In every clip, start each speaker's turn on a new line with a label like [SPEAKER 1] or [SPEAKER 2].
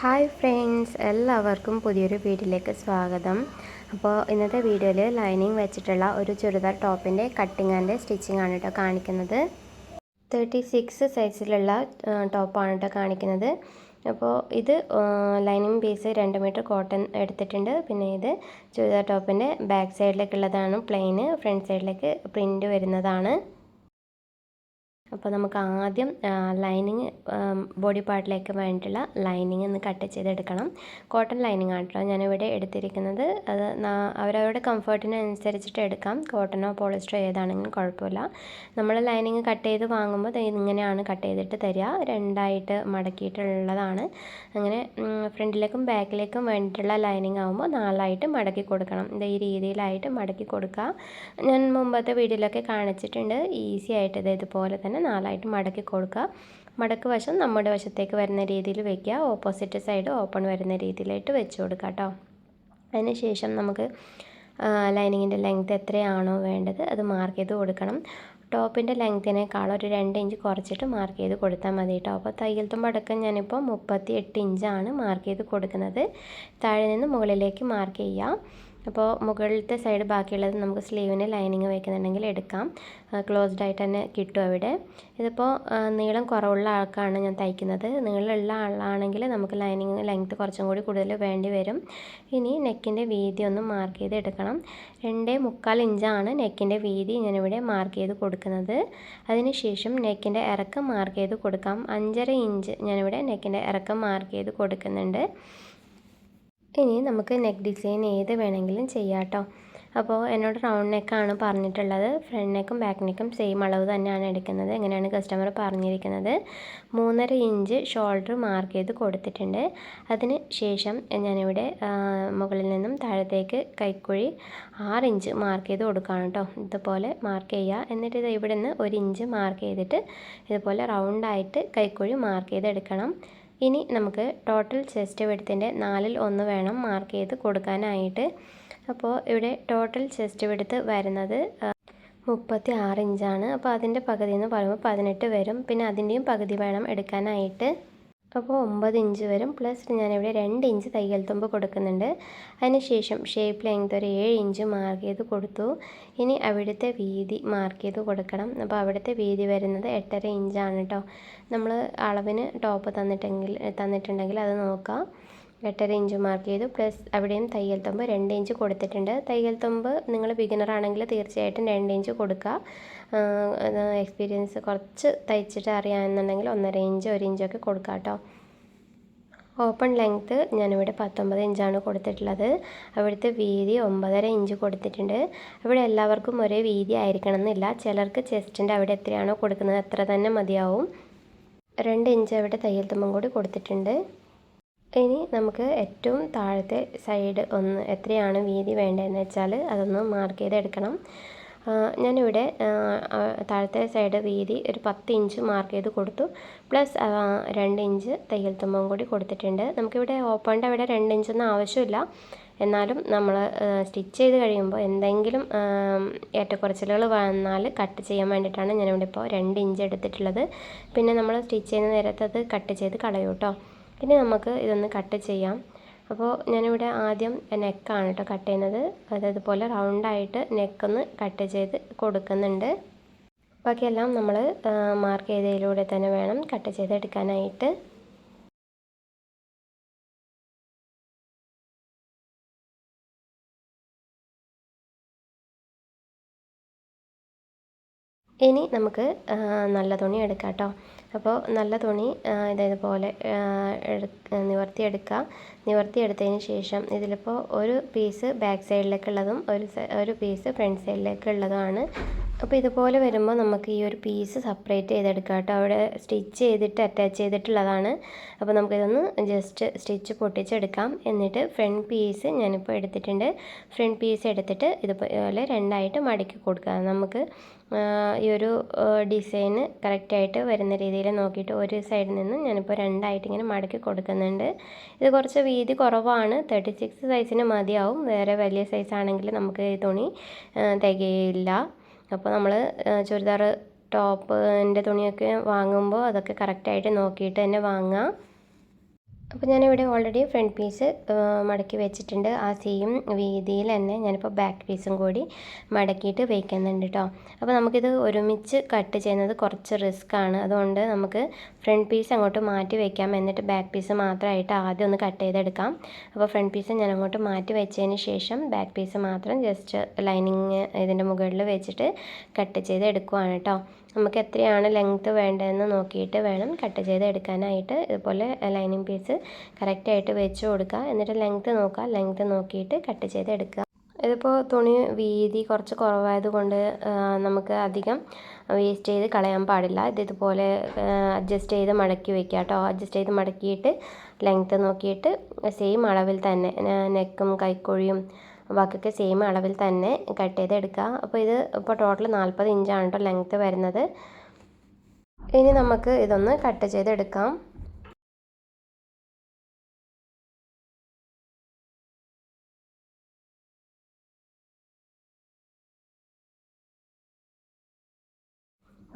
[SPEAKER 1] Hi friends എല്ലാവർക്കും പുതിയൊരു വീഡിയോയിലേക്ക് സ്വാഗതം. അപ്പോൾ ഇന്നത്തെ വീഡിയോയിൽ ലൈനിങ് വെച്ചിട്ടുള്ള ഒരു ചുരിദാർ ടോപ്പിന്റെ കട്ടിങ് ആൻഡ് സ്റ്റിച്ചിങ് ആണ് കേട്ടോ കാണിക്കുന്നത്. തേർട്ടി സിക്സ് സൈസിലുള്ള ടോപ്പാണ് കേട്ടോ കാണിക്കുന്നത്. അപ്പോൾ ഇത് ലൈനിങ് പീസ് രണ്ട് മീറ്റർ കോട്ടൺ എടുത്തിട്ടുണ്ട്. പിന്നെ ഇത് ചുരിദാർ ടോപ്പിന്റെ ബാക്ക് സൈഡിലേക്കുള്ളതാണ് പ്ലെയിന് ഫ്രണ്ട് സൈഡിലേക്ക് പ്രിന്റ് വരുന്നതാണ്. അപ്പോൾ നമുക്ക് ആദ്യം ലൈനിങ് ബോഡി പാർട്ടിലേക്ക് വേണ്ടിയിട്ടുള്ള ലൈനിങ് ഒന്ന് കട്ട് ചെയ്തെടുക്കണം. കോട്ടൺ ലൈനിങ് ആണ് ആണല്ലോ ഞാനിവിടെ എടുത്തിരിക്കുന്നത്. അത് അവരവരുടെ കംഫർട്ടിനനുസരിച്ചിട്ട് എടുക്കാം. കോട്ടണോ പോളിസ്റ്ററോ ഏതാണെങ്കിലും കുഴപ്പമില്ല. നമ്മൾ ലൈനിങ് കട്ട് ചെയ്ത് വാങ്ങുമ്പോൾ ഇങ്ങനെയാണ് കട്ട് ചെയ്തിട്ട് തരിക. രണ്ടായിട്ട് മടക്കിയിട്ടുള്ളതാണ്. അങ്ങനെ ഫ്രണ്ടിലേക്കും ബാക്കിലേക്കും വേണ്ടിയിട്ടുള്ള ലൈനിങ് ആകുമ്പോൾ നാലായിട്ട് മടക്കി കൊടുക്കണം. ഇത് ഈ രീതിയിലായിട്ട് മടക്കി കൊടുക്കുക. ഞാൻ മുമ്പത്തെ വീഡിയോയിലൊക്കെ കാണിച്ചിട്ടുണ്ട്. ഈസി ആയിട്ട് ഇത് ഇതുപോലെ തന്നെ നാലായിട്ട് മടക്കി കൊടുക്കുക. മടക്ക് വശം നമ്മുടെ വശത്തേക്ക് വരുന്ന രീതിയിൽ വെക്കുക. ഓപ്പോസിറ്റ് സൈഡ് ഓപ്പൺ വരുന്ന രീതിയിലായിട്ട് വെച്ച് കൊടുക്കുക കേട്ടോ അതിന് ശേഷം നമുക്ക് ലൈനിങ്ങിന്റെ ലെങ്ത് എത്രയാണോ വേണ്ടത് അത് മാർക്ക് ചെയ്ത് കൊടുക്കണം. ടോപ്പിന്റെ ലെങ്ത്തിനേക്കാൾ ഒരു രണ്ട് ഇഞ്ച് കുറച്ചിട്ട് മാർക്ക് ചെയ്ത് കൊടുത്താൽ മതി കേട്ടോ അപ്പോൾ തയ്യൽ തുമ്പടക്കം ഞാനിപ്പോൾ മുപ്പത്തി എട്ട് ഇഞ്ചാണ് മാർക്ക് ചെയ്ത് കൊടുക്കുന്നത്. താഴെ നിന്ന് മുകളിലേക്ക് മാർക്ക് ചെയ്യാം. അപ്പോൾ മുകളിലത്തെ സൈഡ് ബാക്കിയുള്ളത് നമുക്ക് സ്ലീവിന് ലൈനിങ് വയ്ക്കുന്നുണ്ടെങ്കിൽ എടുക്കാം. ക്ലോസ്ഡ് ആയിട്ട് തന്നെ കിട്ടും അവിടെ. ഇതിപ്പോൾ നീളം കുറവുള്ള ആൾക്കാണ് ഞാൻ തയ്ക്കുന്നത്. നീളമുള്ള ആളാണെങ്കിൽ നമുക്ക് ലൈനിങ് ലെങ്ത്ത് കുറച്ചും കൂടി കൂടുതൽ വേണ്ടി വരും. ഇനി നെക്കിന്റെ വീതി ഒന്ന് മാർക്ക് ചെയ്ത് എടുക്കണം. രണ്ടേ മുക്കാൽ ഇഞ്ചാണ് നെക്കിന്റെ വീതി ഞാനിവിടെ മാർക്ക് ചെയ്ത് കൊടുക്കുന്നത്. അതിനുശേഷം നെക്കിന്റെ ഇറക്കം മാർക്ക് ചെയ്ത് കൊടുക്കാം. അഞ്ചര ഇഞ്ച് ഞാനിവിടെ നെക്കിന്റെ ഇറക്കം മാർക്ക് ചെയ്ത് കൊടുക്കുന്നുണ്ട്. ഇനി നമുക്ക് നെക്ക് ഡിസൈൻ ഏത് വേണമെങ്കിലും ചെയ്യാം കേട്ടോ അപ്പോൾ എന്നോട് റൗണ്ട് നെക്കാണ് പറഞ്ഞിട്ടുള്ളത്. ഫ്രണ്ട് നെക്കും ബാക്ക് നെക്കും സെയിം അളവ് തന്നെയാണ് എടുക്കുന്നത്. എങ്ങനെയാണ് കസ്റ്റമർ പറഞ്ഞിരിക്കുന്നത്? മൂന്നര ഇഞ്ച് ഷോൾഡർ മാർക്ക് ചെയ്ത് കൊടുത്തിട്ടുണ്ട്. അതിന് ശേഷം ഞാനിവിടെ മുകളിൽ നിന്നും താഴത്തേക്ക് കൈക്കുഴി ആറ് ഇഞ്ച് മാർക്ക് ചെയ്ത് കൊടുക്കുകയാണ് കേട്ടോ ഇതുപോലെ മാർക്ക് ചെയ്യുക എന്നിട്ട് ഇത് ഇവിടെ നിന്ന് ഒരു ഇഞ്ച് മാർക്ക് ചെയ്തിട്ട് ഇതുപോലെ റൗണ്ടായിട്ട് കൈക്കുഴി മാർക്ക് ചെയ്തെടുക്കണം. ഇനി നമുക്ക് ടോട്ടൽ ചെസ്റ്റ് വെടുത്തിന്റെ നാലിൽ ഒന്ന് വേണം മാർക്ക് ചെയ്ത് കൊടുക്കാനായിട്ട്. അപ്പോൾ ഇവിടെ ടോട്ടൽ ചെസ്റ്റ് വെടുത്ത് വരുന്നത് മുപ്പത്തി ആറ് ഇഞ്ചാണ് അപ്പോൾ അതിന്റെ പകുതി എന്ന് പറയുമ്പോൾ പതിനെട്ട് വരും. പിന്നെ അതിന്റെയും പകുതി വേണം എടുക്കാനായിട്ട്. അപ്പോൾ ഒമ്പത് ഇഞ്ച് വരും. പ്ലസ് ഞാനിവിടെ രണ്ട് ഇഞ്ച് തയ്യൽ തുമ്പ് കൊടുക്കുന്നുണ്ട്. അതിനുശേഷം ഷേപ്പ് ലെങ്ത് ഒരു ഏഴ് ഇഞ്ച് മാർക്ക് ചെയ്ത് കൊടുത്തു. ഇനി അവിടുത്തെ വീതി മാർക്ക് ചെയ്ത് കൊടുക്കണം. അപ്പോൾ അവിടുത്തെ വീതി വരുന്നത് എട്ടര ഇഞ്ചാണ് കേട്ടോ. നമ്മൾ അളവിന് ടോപ്പ് തന്നിട്ടെങ്കിൽ തന്നിട്ടുണ്ടെങ്കിൽ അത് നോക്കാം. എട്ടര ഇഞ്ച് മാർക്ക് ചെയ്തു. പ്ലസ് അവിടെയും തയ്യൽ തുമ്പ് രണ്ട് ഇഞ്ച് കൊടുത്തിട്ടുണ്ട്. തയ്യൽ തുമ്പ് നിങ്ങൾ ബിഗിനർ ആണെങ്കിൽ തീർച്ചയായിട്ടും രണ്ട് ഇഞ്ച് കൊടുക്കുക എക്സ്പീരിയൻസ് കുറച്ച് തയ്ച്ചിട്ട് അറിയാമെന്നുണ്ടെങ്കിൽ ഒന്നര ഇഞ്ച് ഒരു ഇഞ്ചൊക്കെ കൊടുക്കാം കേട്ടോ. ഓപ്പൺ ലെങ്ത്ത് ഞാനിവിടെ പത്തൊമ്പത് ഇഞ്ചാണ് കൊടുത്തിട്ടുള്ളത്. അവിടുത്തെ വീതി ഒമ്പതര ഇഞ്ച് കൊടുത്തിട്ടുണ്ട്. ഇവിടെ എല്ലാവർക്കും ഒരേ വീതി ആയിരിക്കണം എന്നില്ല ചിലർക്ക് ചെസ്റ്റിന്റെ അവിടെ എത്രയാണോ കൊടുക്കുന്നത് അത്ര തന്നെ മതിയാവും. രണ്ട് ഇഞ്ച് അവിടെ തയ്യൽ തുമ്പം കൂടി കൊടുത്തിട്ടുണ്ട്. ഇനി നമുക്ക് ഏറ്റവും താഴത്തെ സൈഡ് ഒന്ന് എത്രയാണ് വീതി വേണ്ടതെന്ന് വെച്ചാൽ അതൊന്ന് മാർക്ക് ചെയ്തെടുക്കണം. ഞാനിവിടെ താഴത്തെ സൈഡ് വീതി ഒരു പത്ത് ഇഞ്ച് മാർക്ക് ചെയ്ത് കൊടുത്തു. പ്ലസ് രണ്ട് ഇഞ്ച് തയ്യൽ തുമ്പം കൂടി കൊടുത്തിട്ടുണ്ട്. നമുക്കിവിടെ ഓപ്പണിന്റെ അവിടെ രണ്ട് ഇഞ്ചൊന്നും ആവശ്യമില്ല. എന്നാലും നമ്മൾ സ്റ്റിച്ച് ചെയ്ത് കഴിയുമ്പോൾ എന്തെങ്കിലും ഏറ്റക്കുറച്ചിലുകൾ വന്നാൽ കട്ട് ചെയ്യാൻ വേണ്ടിയിട്ടാണ് ഞാനിവിടെ ഇപ്പോൾ രണ്ട് ഇഞ്ച് എടുത്തിട്ടുള്ളത്. പിന്നെ നമ്മൾ സ്റ്റിച്ച് ചെയ്യുന്ന നേരത്ത് അത് കട്ട് ചെയ്ത് കളയൂട്ടോ ഇനി നമുക്ക് ഇതൊന്ന് കട്ട് ചെയ്യാം. അപ്പോൾ ഞാനിവിടെ ആദ്യം നെക്കാണ് കേട്ടോ കട്ട് ചെയ്യുന്നത്. അതതുപോലെ റൗണ്ടായിട്ട് നെക്കൊന്ന് കട്ട് ചെയ്ത് കൊടുക്കുന്നുണ്ട്. ബാക്കിയെല്ലാം നമ്മൾ മാർക്ക് ചെയ്തതിലൂടെ തന്നെ വേണം കട്ട് ചെയ്തെടുക്കാനായിട്ട് ഇനി നമുക്ക് നല്ല തുണി എടുക്കാം കേട്ടോ അപ്പോൾ നല്ല തുണി ഇതേപോലെ നിവർത്തിയെടുക്കുക നിവർത്തിയെടുത്തതിന് ശേഷം ഇതിലിപ്പോൾ ഒരു പീസ് ബാക്ക് സൈഡിലേക്കുള്ളതും ഒരു ഒരു പീസ് ഫ്രണ്ട് സൈഡിലേക്കുള്ളതുമാണ് അപ്പോൾ ഇതുപോലെ വരുമ്പോൾ നമുക്ക് ഈ ഒരു പീസ് സെപ്പറേറ്റ് ചെയ്തെടുക്കാം കേട്ടോ. അവിടെ സ്റ്റിച്ച് ചെയ്തിട്ട് അറ്റാച്ച് ചെയ്തിട്ടുള്ളതാണ്. അപ്പോൾ നമുക്കിതൊന്ന് ജസ്റ്റ് സ്റ്റിച്ച് പൊട്ടിച്ചെടുക്കാം. എന്നിട്ട് ഫ്രണ്ട് പീസ് ഞാനിപ്പോൾ എടുത്തിട്ടുണ്ട്. ഫ്രണ്ട് പീസ് എടുത്തിട്ട് ഇതുപോലെ രണ്ടായിട്ട് മടക്കി കൊടുക്കുക. നമുക്ക് ഈ ഒരു ഡിസൈന് കറക്റ്റായിട്ട് വരുന്ന രീതിയിൽ നോക്കിയിട്ട് ഒരു സൈഡിൽ നിന്ന് ഞാനിപ്പോൾ രണ്ടായിട്ട് ഇങ്ങനെ മടക്കി കൊടുക്കുന്നുണ്ട്. ഇത് കുറച്ച് വീതി കുറവാണ്. തേർട്ടി സിക്സ് സൈസിന് മതിയാവും. വേറെ വലിയ സൈസ് ആണെങ്കിൽ നമുക്ക് ഈ തുണി തികയില്ല. അപ്പോൾ നമ്മൾ ചുരിദാർ ടോപ്പിന്റെ തുണിയൊക്കെ വാങ്ങുമ്പോൾ അതൊക്കെ കറക്റ്റായിട്ട് നോക്കിയിട്ട് തന്നെ വാങ്ങുക അപ്പോൾ ഞാനിവിടെ ഓൾറെഡി ഫ്രണ്ട് പീസ് മടക്കി വെച്ചിട്ടുണ്ട്. ആ സെയിം വീതിയിൽ തന്നെ ഞാനിപ്പോൾ ബാക്ക് പീസും കൂടി മടക്കിയിട്ട് വയ്ക്കുന്നുണ്ട് കേട്ടോ അപ്പോൾ നമുക്കിത് ഒരുമിച്ച് കട്ട് ചെയ്യുന്നത് കുറച്ച് റിസ്ക് ആണ്. അതുകൊണ്ട് നമുക്ക് ഫ്രണ്ട് പീസ് അങ്ങോട്ട് മാറ്റി വയ്ക്കാം എന്നിട്ട് ബാക്ക് പീസ് മാത്രമായിട്ട് ആദ്യം ഒന്ന് കട്ട് ചെയ്തെടുക്കാം. അപ്പോൾ ഫ്രണ്ട് പീസ് ഞാൻ അങ്ങോട്ട് മാറ്റി വെച്ചതിന് ശേഷം ബാക്ക് പീസ് മാത്രം ജസ്റ്റ് ലൈനിങ് ഇതിന്റെ മുകളിൽ വെച്ചിട്ട് കട്ട് ചെയ്ത് എടുക്കുവാണ് കേട്ടോ നമുക്ക് എത്രയാണ് ലെങ്ത്ത് വേണ്ടതെന്ന് നോക്കിയിട്ട് വേണം കട്ട് ചെയ്ത് എടുക്കാനായിട്ട് ഇതുപോലെ ലൈനിങ് പീസ് കറക്റ്റായിട്ട് വെച്ച് കൊടുക്കുക. എന്നിട്ട് ലെങ്ത്ത് നോക്കുക. ലെങ്ത്ത് നോക്കിയിട്ട് കട്ട് ചെയ്ത് എടുക്കുക. ഇതിപ്പോൾ തുണി വീതി കുറച്ച് കുറവായത് കൊണ്ട് നമുക്ക് അധികം വേസ്റ്റ് ചെയ്ത് കളയാൻ പാടില്ല. ഇത് ഇതുപോലെ അഡ്ജസ്റ്റ് ചെയ്ത് മടക്കി വെക്കുക കേട്ടോ. അഡ്ജസ്റ്റ് ചെയ്ത് മടക്കിയിട്ട് ലെങ്ത്ത് നോക്കിയിട്ട് സെയിം അളവിൽ തന്നെ നെക്കും കൈക്കുഴിയും ബാക്കിയൊക്കെ സെയിം അളവിൽ തന്നെ കട്ട് ചെയ്ത് എടുക്കുക. അപ്പോൾ ഇത് ഇപ്പോൾ ടോട്ടൽ നാൽപ്പത് ഇഞ്ചാണ് കേട്ടോ ലെങ്ത്ത് വരുന്നത്. ഇനി നമുക്ക് ഇതൊന്ന് കട്ട് ചെയ്തെടുക്കാം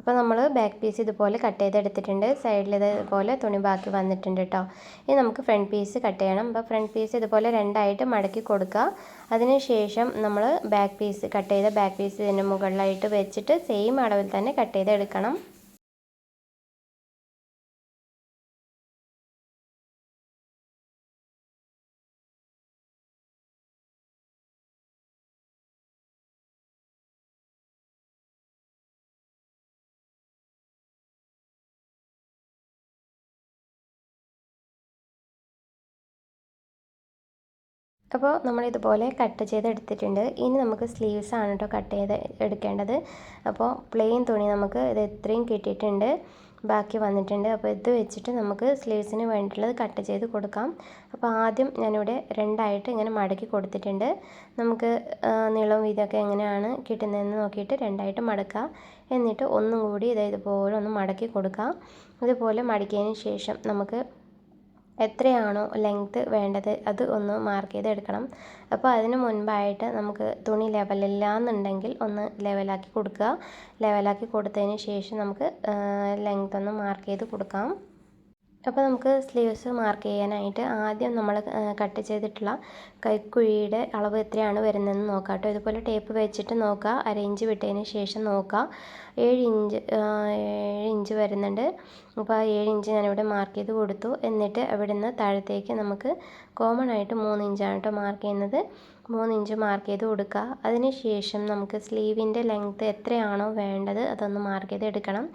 [SPEAKER 1] അപ്പോൾ നമ്മൾ ബാക്ക് പീസ് ഇതുപോലെ കട്ട് ചെയ്തെടുത്തിട്ടുണ്ട്. സൈഡിൽ ഇതുപോലെ തുണി ബാക്കി വന്നിട്ടുണ്ട് കേട്ടോ ഇനി നമുക്ക് ഫ്രണ്ട് പീസ് കട്ട് ചെയ്യണം. അപ്പോൾ ഫ്രണ്ട് പീസ് ഇതുപോലെ രണ്ടായിട്ട് മടക്കി കൊടുക്കുക അതിനുശേഷം നമ്മൾ ബാക്ക് പീസ് കട്ട് ചെയ്ത ബാക്ക് പീസ് ഇതിന്റെ മുകളിലായിട്ട് വെച്ചിട്ട് സെയിം അളവിൽ തന്നെ കട്ട് ചെയ്തെടുക്കണം. അപ്പോൾ നമ്മളിതുപോലെ കട്ട് ചെയ്ത് എടുത്തിട്ടുണ്ട് ഇനി നമുക്ക് സ്ലീവ്സ് ആണ് കേട്ടോ കട്ട് ചെയ്ത് എടുക്കേണ്ടത്. അപ്പോൾ പ്ലെയിൻ തുണി നമുക്ക് ഇത് ഇത്രയും കിട്ടിയിട്ടുണ്ട്. ബാക്കി വന്നിട്ടുണ്ട്. അപ്പോൾ ഇത് വെച്ചിട്ട് നമുക്ക് സ്ലീവ്സിന് വേണ്ടിയിട്ടുള്ളത് കട്ട് ചെയ്ത് കൊടുക്കാം. അപ്പോൾ ആദ്യം ഞാനിവിടെ രണ്ടായിട്ട് ഇങ്ങനെ മടക്കി കൊടുത്തിട്ടുണ്ട്. നമുക്ക് നീളവും വീതിയൊക്കെ എങ്ങനെയാണ് കിട്ടുന്നതെന്ന് നോക്കിയിട്ട് രണ്ടായിട്ട് മടക്കുക. എന്നിട്ട് ഒന്നും കൂടി ഇതേപോലെ ഒന്ന് മടക്കി കൊടുക്കുക ഇതുപോലെ മടക്കിയതിന് ശേഷം നമുക്ക് എത്രയാണോ ലെങ്ത്ത് വേണ്ടത് അത് ഒന്ന് മാർക്ക് ചെയ്തെടുക്കണം. അപ്പോൾ അതിന് മുൻപായിട്ട് നമുക്ക് തുണി ലെവലില്ല എന്നുണ്ടെങ്കിൽ ഒന്ന് ലെവലാക്കി കൊടുക്കുക. ലെവലാക്കി കൊടുത്തതിന് ശേഷം നമുക്ക് ലെങ്ത്ത് ഒന്ന് മാർക്ക് ചെയ്ത് കൊടുക്കാം. അപ്പോൾ നമുക്ക് സ്ലീവ്സ് മാർക്ക് ചെയ്യാനായിട്ട് ആദ്യം നമ്മൾ കട്ട് ചെയ്തിട്ടുള്ള കൈക്കുഴിയുടെ അളവ് എത്രയാണ് വരുന്നതെന്ന് നോക്കാം കേട്ടോ. ഇതുപോലെ ടേപ്പ് വെച്ചിട്ട് നോക്കുക. അര ഇഞ്ച് വിട്ടതിന് ശേഷം നോക്കുക. ഏഴ് ഇഞ്ച് ഏഴ് ഇഞ്ച് വരുന്നുണ്ട്. അപ്പോൾ ആ ഏഴ് ഇഞ്ച് ഞാനിവിടെ മാർക്ക് ചെയ്ത് കൊടുത്തു. എന്നിട്ട് അവിടെ നിന്ന് താഴത്തേക്ക് നമുക്ക് കോമൺ ആയിട്ട് മൂന്ന് ഇഞ്ചാണ് കേട്ടോ മാർക്ക് ചെയ്യുന്നത്. മൂന്ന് ഇഞ്ച് മാർക്ക് ചെയ്ത് കൊടുക്കുക അതിനുശേഷം നമുക്ക് സ്ലീവിന്റെ ലെങ്ത്ത് എത്രയാണോ വേണ്ടത് അതൊന്ന് മാർക്ക് ചെയ്ത് എടുക്കണം.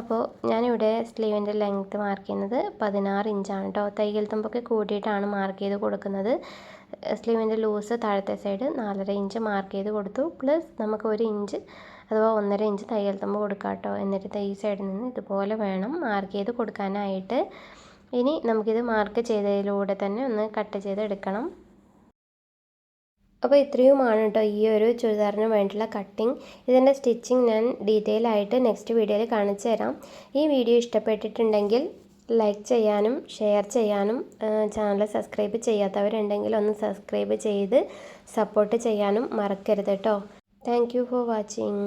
[SPEAKER 1] അപ്പോൾ ഞാനിവിടെ സ്ലീവിന്റെ ലെങ്ത്ത് മാർക്ക് ചെയ്യുന്നത് പതിനാറ് ഇഞ്ചാണ് കേട്ടോ തയ്യൽ തുമ്പൊക്കെ കൂട്ടിയിട്ടാണ് മാർക്ക് ചെയ്ത് കൊടുക്കുന്നത്. സ്ലീവിന്റെ ലൂസ് താഴത്തെ സൈഡ് നാലര ഇഞ്ച് മാർക്ക് ചെയ്ത് കൊടുത്തു. പ്ലസ് നമുക്ക് ഒരു ഇഞ്ച് അഥവാ ഒന്നര ഇഞ്ച് തയ്യൽ തുമ്പ് കൊടുക്കാം കേട്ടോ എന്നിട്ട് ഈ സൈഡിൽ നിന്ന് ഇതുപോലെ വേണം മാർക്ക് ചെയ്ത് കൊടുക്കാനായിട്ട്. ഇനി നമുക്കിത് മാർക്ക് ചെയ്തതിലൂടെ തന്നെ ഒന്ന് കട്ട് ചെയ്ത് എടുക്കണം. അപ്പോൾ ഇത്രയുമാണ് കേട്ടോ ഈ ഒരു ചുരിദാറിന് വേണ്ടിയുള്ള കട്ടിങ് ഇതിന്റെ സ്റ്റിച്ചിങ് ഞാൻ ഡീറ്റെയിൽ ആയിട്ട് നെക്സ്റ്റ് വീഡിയോയിൽ കാണിച്ചു തരാം. ഈ വീഡിയോ ഇഷ്ടപ്പെട്ടിട്ടുണ്ടെങ്കിൽ ലൈക്ക് ചെയ്യാനും ഷെയർ ചെയ്യാനും ചാനൽ സബ്സ്ക്രൈബ് ചെയ്യാത്തവരുണ്ടെങ്കിൽ ഒന്ന് സബ്സ്ക്രൈബ് ചെയ്ത് സപ്പോർട്ട് ചെയ്യാനും മറക്കരുത് കേട്ടോ താങ്ക് ഫോർ വാച്ചിങ്